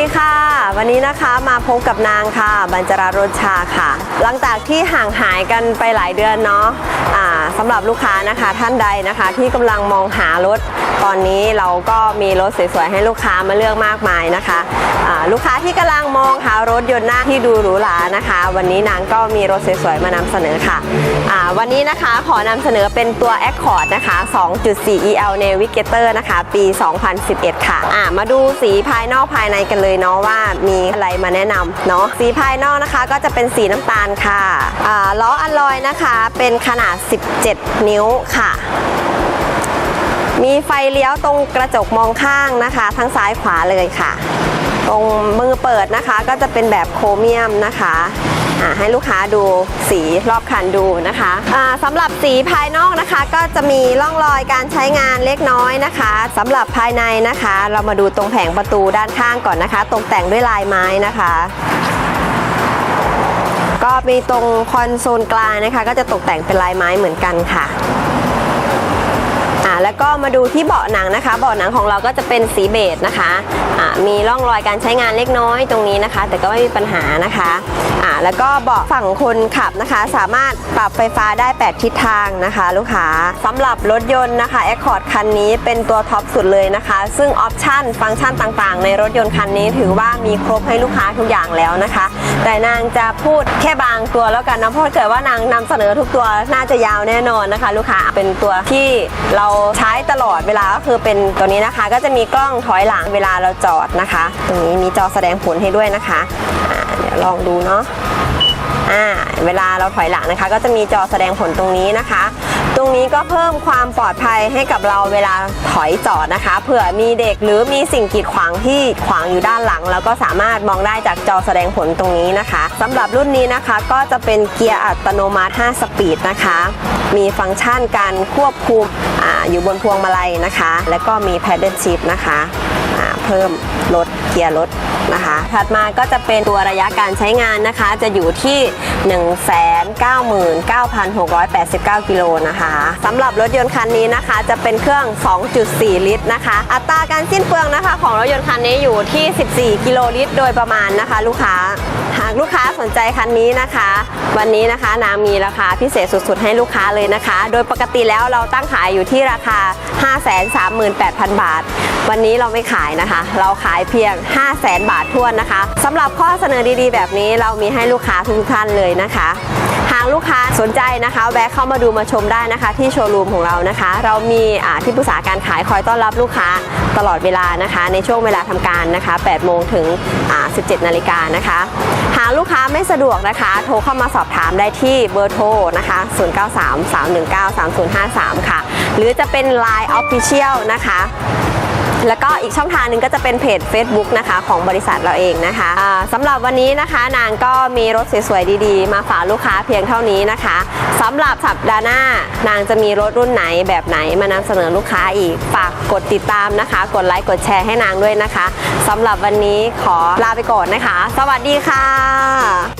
ดีค่ะ วันนี้นะคะมาพบกับนางค่ะบรรจรารชาค่ะ หลังจากที่ห่างหายกันไปหลายเดือนเนาะะ สำหรับลูกค้านะคะท่านใดนะคะ ที่กำลังมองหารถ ตอนนี้เราก็มีรถสวยๆให้ลูกค้ามาเลือกมากมายนะคะอ่าลูกค้าที่กำลังมองหารถยนต์หน้าที่ดูหรูหรานะคะ วันนี้นางก็มีรถสวยๆมานำเสนอค่ะอ่าวันนี้นะคะขอนำเสนอเป็นตัว Accord นะคะ 2.4 EL Navigator นะคะ ปี 2011 ค่ะอ่ามาดูสีภายนอกภายในกันเลยเนาะว่ามีอะไรมาแนะนำเนาะสีภายนอกนะคะก็จะเป็นสีน้ำตาลค่ะอ่าล้ออัลลอยนะคะเป็นขนาด 10 7 นิ้วค่ะ มีไฟเลี้ยวตรงกระจกมองข้างนะคะ ทั้งซ้ายขวาเลยค่ะ ตรงมือเปิดนะคะก็จะเป็นแบบโครเมียมนะคะให้ลูกค้าดูสีรอบคันดูนะคะสำหรับสีภายนอกนะคะ ก็จะมีร่องรอยการใช้งานเล็กน้อยนะคะสำหรับภายในนะคะ เรามาดูตรงแผงประตูด้านข้างก่อนนะคะ ตกแต่งด้วยลายไม้นะคะ ก็มีตรงคอนโซลกลางนะคะ ก็จะตกแต่งเป็นลายไม้เหมือนกันค่ะ แล้วก็มาดูที่เบาะหนังนะคะ เบาะหนังของเราก็จะเป็นสีเบจนะคะอ่ามีร่องรอยการใช้งานเล็กน้อยตรงนี้นะคะ แต่ก็ไม่มีปัญหานะคะอ่าแล้วก็เบาะฝั่งคนขับนะคะ สามารถปรับไฟฟ้าได้ 8 ทิศทางนะคะ ลูกค้าสำหรับรถยนต์นะคะ Accord คันนี้เป็นตัวท็อปสุดเลยนะคะ ซึ่งออปชันฟังก์ชันต่างๆ ในรถยนต์คันนี้ถือว่ามีครบให้ลูกค้าทุกอย่างแล้วนะคะ แต่นางจะพูดแค่บางตัวแล้วกันนะเพราะถ้าเกิดว่านางนำเสนอทุกตัวน่าจะยาวแน่นอนนะคะ ลูกค้าเป็นตัวที่เราใช้ตลอดเวลาก็คือเป็นตัวนี้นะคะ ก็จะมีกล้องถอยหลังเวลาเราจอดนะคะ ตรงนี้มีจอแสดงผลให้ด้วยนะคะอ่าเดี๋ยวลองดูเนาะเวลาเราถอยหลังนะคะ ก็จะมีจอแสดงผลตรงนี้นะคะ ตรงนี้ก็เพิ่มความปลอดภัยให้กับเราเวลาถอยจอดนะคะ เผื่อมีเด็กหรือมีสิ่งกีดขวางที่ขวางอยู่ด้านหลัง แล้วก็สามารถมองได้จากจอแสดงผลตรงนี้นะคะสำหรับรุ่นนี้นะคะก็จะเป็นเกียร์อัตโนมัติ 5 สปีดนะคะ มีฟังก์ชันการควบคุมออยู่บนพวงมาลัยนะคะ แล้วก็มี paddle shift นะคะ เพิ่มลดเกียร์ลด นะคะ ถัดมาก็จะเป็นตัวระยะการใช้งานนะคะ จะอยู่ที่ 199,689 กิโลนะคะสำหรับรถยนต์คันนี้นะคะจะเป็นเครื่อง 2.4 ลิตรนะคะ อัตราการสิ้นเปลืองนะคะของรถยนต์คันนี้อยู่ที่ 14 กิโลลิตร โดยประมาณนะคะ ลูกค้าหากลูกค้าสนใจคันนี้นะคะ วันนี้นะคะนางมีราคาพิเศษสุดๆ ให้ลูกค้าเลยนะคะ โดยปกติแล้วเราตั้งขายอยู่ที่ราคา 538,000 บาท วันนี้เราไม่ขายนะคะ เราขายเพียง 500,000 บาททวนนะคะสำหรับข้อเสนอดีๆ แบบนี้เรามีให้ลูกค้าทุกท่านเลยนะคะหากลูกค้าสนใจนะคะแวะเข้ามาดูมาชมได้นะคะ ที่โชว์รูมของเรานะคะ เรามีที่ปรึกษาการขายคอยต้อนรับลูกค้าตลอดเวลานะคะ ในช่วงเวลาทำการนะคะ8โมงถึง 17 นาฬิกานะคะ หากลูกค้าไม่สะดวกนะคะ โทรเข้ามาสอบถามได้ที่เบอร์โทรนะคะ 0933193053 ค่ะ หรือจะเป็น Line Official นะคะ แล้วก็อีกช่องทางหนึ่งก็จะเป็นเพจ Facebook นะคะของบริษัทเราเองนะคะสำหรับวันนี้นะคะนางก็มีรถสวยๆดีๆ มาฝากลูกค้าเพียงเท่านี้นะคะสำหรับสัปดาห์หน้านางจะมีรถรุ่นไหนแบบไหนมานำเสนอลูกค้าอีกฝากกดติดตามนะคะ กดไลค์กดแชร์ให้นางด้วยนะคะสำหรับวันนี้ขอลาไปก่อนนะคะ สวัสดีค่ะ